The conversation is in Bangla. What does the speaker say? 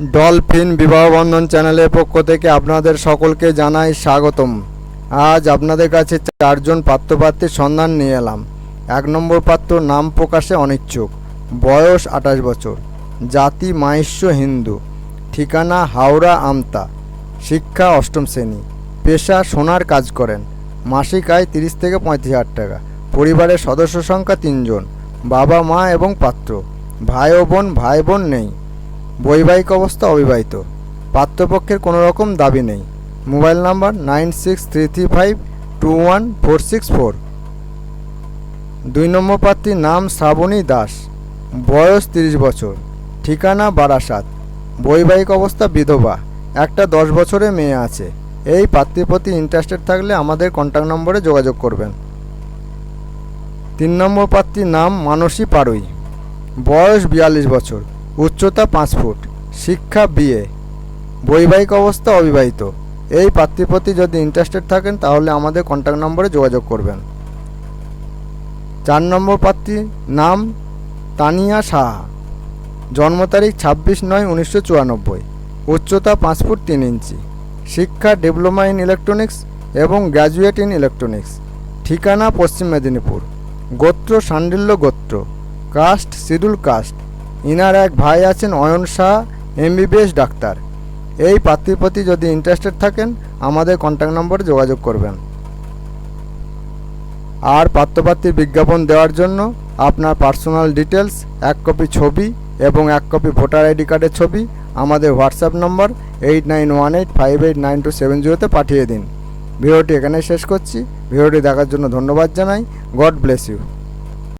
ডলফিন বিবাহ বন্ধন চ্যানেলের পক্ষ থেকে আপনাদের সকলকে জানাই স্বাগতম। আজ আপনাদের কাছে চারজন পাত্রপাত্রীর সন্ধান নিয়ে এলাম। এক নম্বর পাত্র নাম প্রকাশে অনিচ্ছুক। বয়স আঠাশ বছর। জাতি মাইশ্য হিন্দু। ঠিকানা হাওড়া আমতা। শিক্ষা অষ্টম শ্রেণি। পেশা সোনার কাজ করেন। মাসিক আয় তিরিশ থেকে পঁয়ত্রিশ হাজার টাকা। পরিবারের সদস্য সংখ্যা তিনজন। বাবা মা এবং পাত্র। ভাই ও বোন, ভাই বোন নেই। বৈবাহিক অবস্থা অবিবাহিত। পাত্রপক্ষের কোনো রকম দাবি নেই। Mobile number nine six three three five two one four six four. দুই নম্বর প্রার্থীর নাম শ্রাবণী দাস। বয়স তিরিশ বছর। ঠিকানা বারাসাত। বৈবাহিক অবস্থা বিধবা। একটা দশ বছরের মেয়ে আছে। এই প্রার্থীর প্রতি ইন্টারেস্টেড থাকলে আমাদের কন্ট্যাক্ট নম্বরে যোগাযোগ করবেন। তিন নম্বর প্রার্থীর নাম মানসী পাড়ুই। বয়স বিয়াল্লিশ বছর। উচ্চতা পাঁচ ফুট। শিক্ষা বিয়ে বৈবাহিক অবস্থা অবিবাহিত। এই প্রার্থীর প্রতি যদি ইন্টারেস্টেড থাকেন, তাহলে আমাদের কন্ট্যাক্ট নম্বরে যোগাযোগ করবেন। চার নম্বর প্রার্থীর নাম তানিয়া সাহা। জন্ম তারিখ ছাব্বিশ নয় উনিশশো চুরানব্বই। উচ্চতা পাঁচ ফুট তিন ইঞ্চি। শিক্ষা ডিপ্লোমা ইন ইলেকট্রনিক্স এবং গ্র্যাজুয়েট ইন ইলেকট্রনিক্স ঠিকানা পশ্চিম মেদিনীপুর। গোত্র সান্ডিল্য গোত্র। কাস্ট শিডিউল কাস্ট ইনার এক ভাই আছেন অয়ন শাহ এমবিবিএস ডাক্তার। এই প্রার্থীর প্রতি যদি ইন্টারেস্টেড থাকেন, আমাদের কন্ট্যাক্ট নম্বরে যোগাযোগ করবেন। আর পাত্রপাত্রীর বিজ্ঞাপন দেওয়ার জন্য আপনার পার্সোনাল ডিটেলস এক কপি ছবি এবং এক কপি ভোটার আইডি কার্ডের ছবি আমাদের WhatsApp number eight nine one eight five eight nine two seven জিরোতে পাঠিয়ে দিন। ভিডিওটি এখানে শেষ করছি। ভিডিওটি দেখার জন্য ধন্যবাদ জানাই। God bless you